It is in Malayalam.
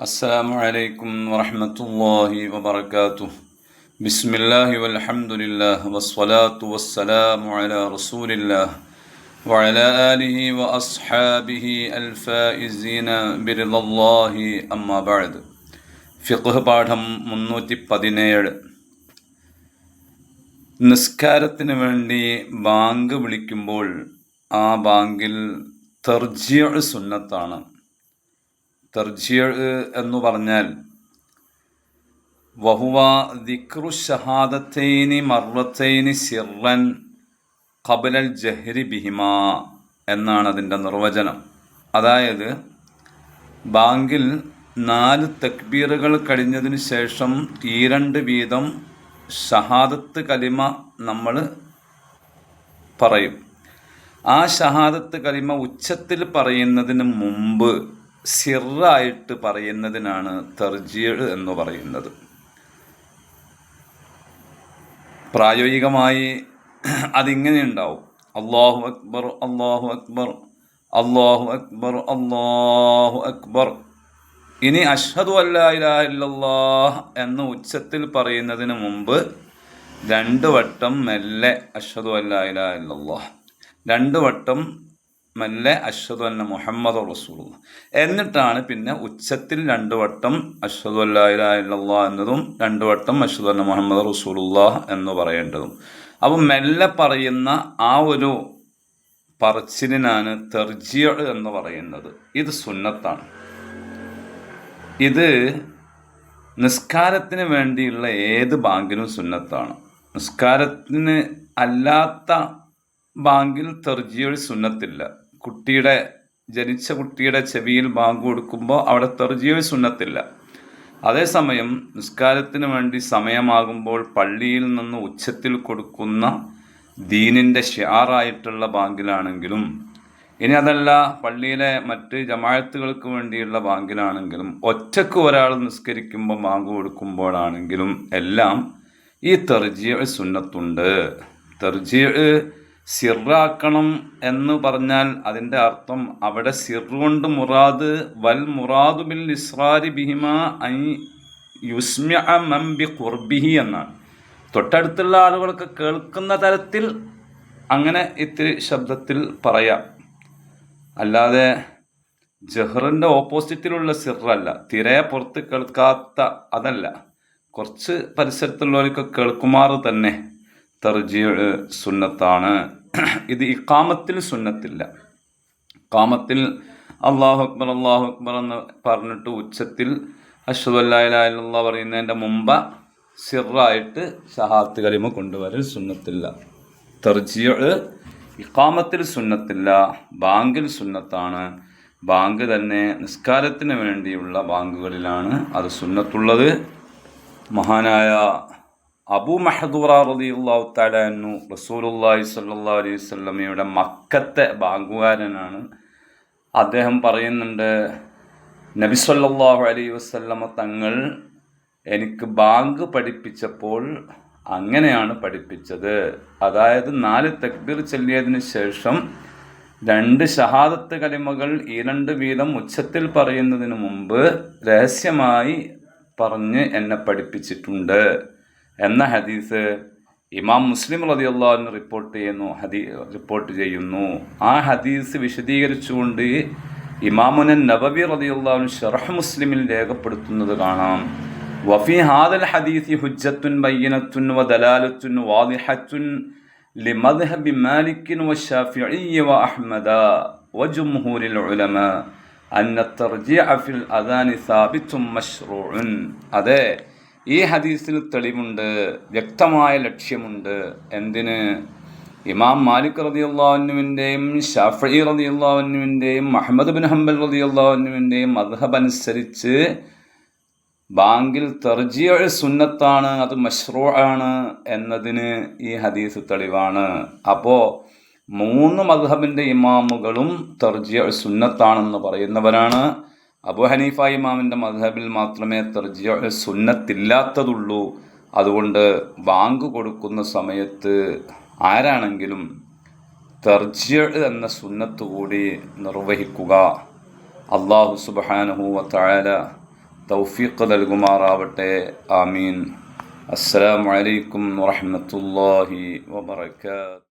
السلام عليكم ورحمة الله وبركاته بسم الله والحمد لله والصلاة والسلام على رسول الله وعلى آله وأصحابه الفائزين برضا الله أما بعد ഫിഖ് പാഠം മുന്നൂറ്റി പതിനേഴ് നിസ്കാരത്തിന് വേണ്ടി ബാങ്ക് വിളിക്കുമ്പോൾ ആ ബാങ്കിൽ തെർജിയ സുന്നത്താണ് തെർജിയ എന്ന് പറഞ്ഞാൽ വഹുവ ദിക്റു ഷഹാദത്തൈനി മർവത്തൈനി സിറൻ കബലൽ ജഹരി ബിഹിമ എന്നാണ് അതിന്റെ നിർവചനം. അതായത് ബാങ്കിൽ നാല് തക്ബീറുകൾ കഴിഞ്ഞതിന് ശേഷം ഈ രണ്ട് വീതം ഷഹാദത്ത് കലിമ നമ്മൾ പറയും. ആ ഷഹാദത്ത് കലിമ ഉച്ചത്തിൽ പറയുന്നതിന് മുമ്പ് സിറായിട്ട് പറയുന്നതിനാണ് തെർജീഴ് എന്ന് പറയുന്നത്. പ്രായോഗികമായി അതിങ്ങനെ ഉണ്ടാവും. അള്ളാഹു അക്ബർ അള്ളാഹു അക്ബർ അള്ളാഹു അക്ബർ അള്ളാഹു അക്ബർ. ഇനി അഷ്ഹദു അല്ലാഹ് എന്ന് ഉച്ചത്തിൽ പറയുന്നതിന് മുമ്പ് രണ്ട് വട്ടം മെല്ലെ അഷ്ഹദു അല്ലാഹ് രണ്ട് വട്ടം മെല്ലെ അഷ്ഹദു അന്ന മുഹമ്മദ് റസൂൽ എന്നിട്ടാണ് പിന്നെ ഉച്ചത്തിൽ രണ്ടു വട്ടം അഷ്ഹദു അല്ലാ ഇലാഹ എന്നതും രണ്ടു വട്ടം അഷ്ഹദു അന്ന മുഹമ്മദ് റസൂലുള്ളാഹ് എന്ന് പറയേണ്ടതും. അപ്പം മെല്ലെ പറയുന്ന ആ ഒരു പറച്ചിലിനാണ് തെർജിയ എന്ന് പറയുന്നത്. ഇത് സുന്നത്താണ്. ഇത് നിസ്കാരത്തിന് വേണ്ടിയുള്ള ഏത് ബാങ്കിലും സുന്നത്താണ്. നിസ്കാരത്തിന് അല്ലാത്ത ബാങ്കിൽ തെർജിയൊരു സുന്നത്തില്ല. കുട്ടിയുടെ ജനിച്ച കുട്ടിയുടെ ചെവിയിൽ ബാങ്ക് കൊടുക്കുമ്പോൾ അവിടെ തെർജിയൊരു സുന്നത്തില്ല. അതേസമയം നിസ്കാരത്തിന് വേണ്ടി സമയമാകുമ്പോൾ പള്ളിയിൽ നിന്ന് ഉച്ചത്തിൽ കൊടുക്കുന്ന ദീനിന്റെ ഷിയാറായിട്ടുള്ള ബാങ്കിലാണെങ്കിലും ഇനി അതല്ല പള്ളിയിലെ മറ്റ് ജമാഴത്തുകൾക്ക് വേണ്ടിയുള്ള ബാങ്കിലാണെങ്കിലും ഒറ്റയ്ക്ക് ഒരാൾ നിസ്കരിക്കുമ്പോൾ ബാങ്ക് കൊടുക്കുമ്പോഴാണെങ്കിലും എല്ലാം ഈ തെർജിയ സുന്നത്തുണ്ട്. തെർജിയ സിറാക്കണം എന്ന് പറഞ്ഞാൽ അതിന്റെ അർത്ഥം അവിടെ സിറുകൊണ്ട് കൊണ്ട് മുറാദ് വൽ മുറാദു ബിൽ ഇസ്രാരി ബിഹിമ ഐ യുസ്മ്യ മംബി കുർബിഹി എന്നാണ്. തൊട്ടടുത്തുള്ള ആളുകൾക്ക് കേൾക്കുന്ന തരത്തിൽ അങ്ങനെ ഇത്തിരി ശബ്ദത്തിൽ പറയാം. അല്ലാതെ ജഹറിന്റെ ഓപ്പോസിറ്റിലുള്ള സിറല്ല തിരയെ പുറത്ത് കേൾക്കാത്ത അതല്ല. കുറച്ച് പരിസരത്തുള്ളവർക്ക് കേൾക്കുമാറ് തന്നെ. തെർജി സുന്നത്താണ്. ഇത് ഇക്കാമത്തിൽ സുന്നത്തില്ല. കാമത്തിൽ അള്ളാഹു അക്ബർ അള്ളാഹു അക്ബർ എന്ന് പറഞ്ഞിട്ട് ഉച്ചത്തിൽ അഷ്വല്ലാ പറയുന്നതിന്റെ മുമ്പ് സിറായിട്ട് ഷഹാത്ത് കലിമ കൊണ്ടുവരൽ സുന്നത്തില്ല. തെർജിയ ഇക്കാമത്തിൽ സുന്നത്തില്ല. ബാങ്കിൽ സുന്നത്താണ്. ബാങ്ക് തന്നെ നിസ്കാരത്തിന് വേണ്ടിയുള്ള ബാങ്കുകളിലാണ് അത് സുന്നത്തുള്ളത്. മഹാനായ അബു മഹദൂറ തആല അൻഹു റസൂലുള്ളാഹി സ്വല്ലല്ലാഹു അലൈഹി വസല്ലമയുടെ മക്കത്തെ ബാങ്കുകാരനാണ്. അദ്ദേഹം പറയുന്നുണ്ട് നബി സല്ലാഹു അലൈഹി വസല്ലമ തങ്ങൾ എനിക്ക് ബാങ്ക് പഠിപ്പിച്ചപ്പോൾ അങ്ങനെയാണ് പഠിപ്പിച്ചത്. അതായത് നാല് തക്ബീർ ചൊല്ലിയതിന് ശേഷം രണ്ട് ഷഹാദത്ത് കലിമകൾ ഈ രണ്ട് വീതം ഉച്ചത്തിൽ പറയുന്നതിന് മുമ്പ് രഹസ്യമായി പറഞ്ഞ് എന്നെ പഠിപ്പിച്ചിട്ടുണ്ട്. എന്ന ഹദീസ് ഇമാം മുസ്ലിം റതി അള്ളാഹുവിന് റിപ്പോർട്ട് ചെയ്യുന്നു ഹദീ റിപ്പോർട്ട് ചെയ്യുന്നു ആ ഹദീസ് വിശദീകരിച്ചുകൊണ്ട് ഇമാമുനൻ നബബി റതി അള്ളാഹുവിൻ ഷറഹ് മുസ്ലിമിൽ രേഖപ്പെടുത്തുന്നത് കാണാം വഫി ഹാദൽ ഹദീസി ഹുജ്ജത്തുൻ ബയ്യനത്തുൻ വദലാലത്തുൻ വാദിഹത്തുൻ لمذهب مالك والشافعي وأحمد وجمهور العلماء أن الترجيع في الأذان ثابت مشروع അതെ ഈ ഹദീസിൽ തെളിവുണ്ട് വ്യക്തമായ ലക്ഷ്യമുണ്ട്. എന്തിന്? ഇമാം മാലിക് റതി അള്ളാഹുവിന്റെയും ഷാഫി റതി അള്ളാഹുവിന്റെയും അഹമ്മദ് ബിൻ ഹംബൽ റതി അള്ളാഹുവിന്റെയും മദ്ഹബ് അനുസരിച്ച് ബാങ്കിൽ തെർജിയ സുന്നത്താണ് അത് മഷ്റൂ ആണ് എന്നതിന് ഈ ഹദീസ് തെളിവാണ്. അപ്പോൾ മൂന്ന് മദ്ഹബിന്റെ ഇമാമുകളും തെർജിയ സുന്നത്താണെന്ന് പറയുന്നവരാണ്. അബു ഹനീഫ ഇമാമിന്റെ മധബിൽ മാത്രമേ തെർജിയ സുന്നത്തില്ലാത്തതുള്ളൂ. അതുകൊണ്ട് ബാങ്ക് കൊടുക്കുന്ന സമയത്ത് ആരാണെങ്കിലും തെർജിയ എന്ന സുന്നത്ത് കൂടി നിർവഹിക്കുക. അള്ളാഹു സുബാനഹു വത്തായാല തൗഫീഖ് നൽകുമാറാവട്ടെ. ആമീൻ. അസ്സാം വലൈക്കും വറഹ്മത്തുള്ളാഹി വബറകാത്ത്